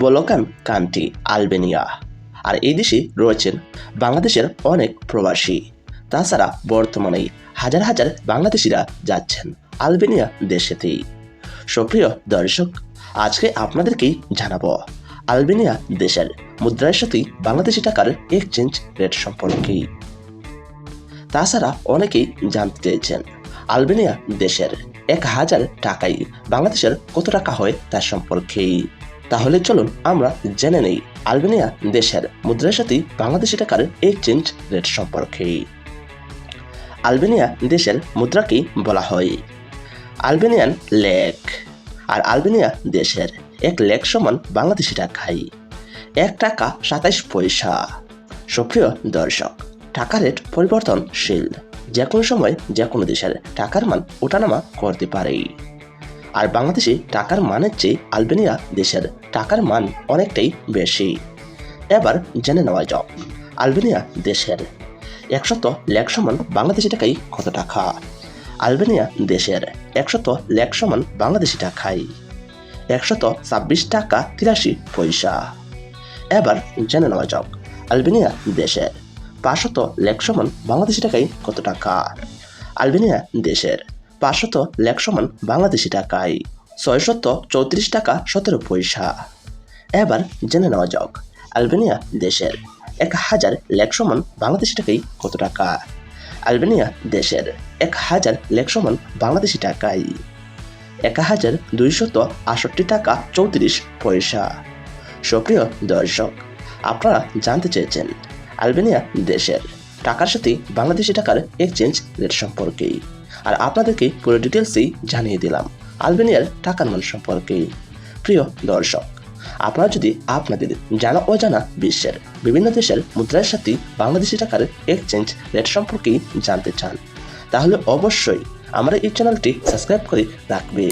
Balkan country, Albania. আর এই দেশে রয়েছেন বাংলাদেশের অনেক প্রবাসী। তাছাড়া বর্তমানে হাজার হাজার বাংলাদেশিরা যাচ্ছেন আলবেনিয়া দেশেতেই। সুপ্রিয় দর্শক, আজকে আপনাদেরকেই জানাব, আলবেনিয়া দেশের মুদ্রার সাথে বাংলাদেশি টাকার এক্সচেঞ্জ রেট সম্পর্কে। তাছাড়া অনেকেই জানতে চেয়েছেন, আলবেনিয়া দেশের এক হাজার টাকায় বাংলাদেশের কত টাকা হয় তার সম্পর্কে। তাহলে চলুন আমরা জেনে নেই আলবেনিয়া দেশের মুদ্রার সাথে বাংলাদেশি টাকার এক্সচেঞ্জ রেট সম্পর্কে। আলবেনিয়া দেশের মুদ্রাকেই বলা হয়? Albanian lake. আর আলবেনিয়া দেশের এক লেক সমান বাংলাদেশি টাকায় এক টাকা সাতাইশ পয়সা। সক্রিয় দর্শক, টাকা রেট পরিবর্তনশীল। যে কোনো সময় যে কোনো দেশের টাকার মান ওঠানামা করতে পারে। আর বাংলাদেশি টাকার মানের চেয়ে আলবেনিয়া দেশের টাকার মান অনেকটাই বেশি। এবার জেনে নেওয়া যাক, আলবেনিয়া দেশের একশত লেখ সমান বাংলাদেশি টাকায় কত টাকা? আলবেনিয়া দেশের একশত লেখ সমান বাংলাদেশি টাকায় একশত ছাব্বিশ টাকা তিরাশি পয়সা। এবার জেনে নেওয়া যাক, আলবেনিয়া দেশের পাঁচশত লেখ সমান বাংলাদেশি টাকাই কত টাকা? আলবেনিয়া দেশের পাঁচশত লেখ সমান বাংলাদেশি টাকায়, ছয়শত চৌত্রিশ টাকা সতেরো পয়সা। এবার জেনে নেওয়া যাক, আলবেনিয়া দেশের এক হাজার লেখ সমান বাংলাদেশি টাকায় কত টাকা? আলবেনিয়া দেশের এক হাজার লেখ সমান বাংলাদেশি টাকায়, এক হাজার দুইশত আষট্টি টাকা চৌত্রিশ পয়সা। সক্রিয় দর্শক, আপনারা জানতে চেয়েছেন, আলবেনিয়া দেশের টাকার সাথে বাংলাদেশি টাকার এক্সচেঞ্জ রেট সম্পর্কে। আর আপনাদেরকে পুরো ডিটেলসেই জানিয়ে দিলাম। আলবেনিয়ার টাকার মান সম্পর্কে। প্রিয় দর্শক, আপনারা যদি আপনাদের জানা অজানা বিশ্বের বিভিন্ন দেশের মুদ্রার সাথে বাংলাদেশি টাকার এক্সচেঞ্জ রেট সম্পর্কেই জানতে চান, তাহলে অবশ্যই আমরা এই চ্যানেলটি সাবস্ক্রাইব করে রাখবে।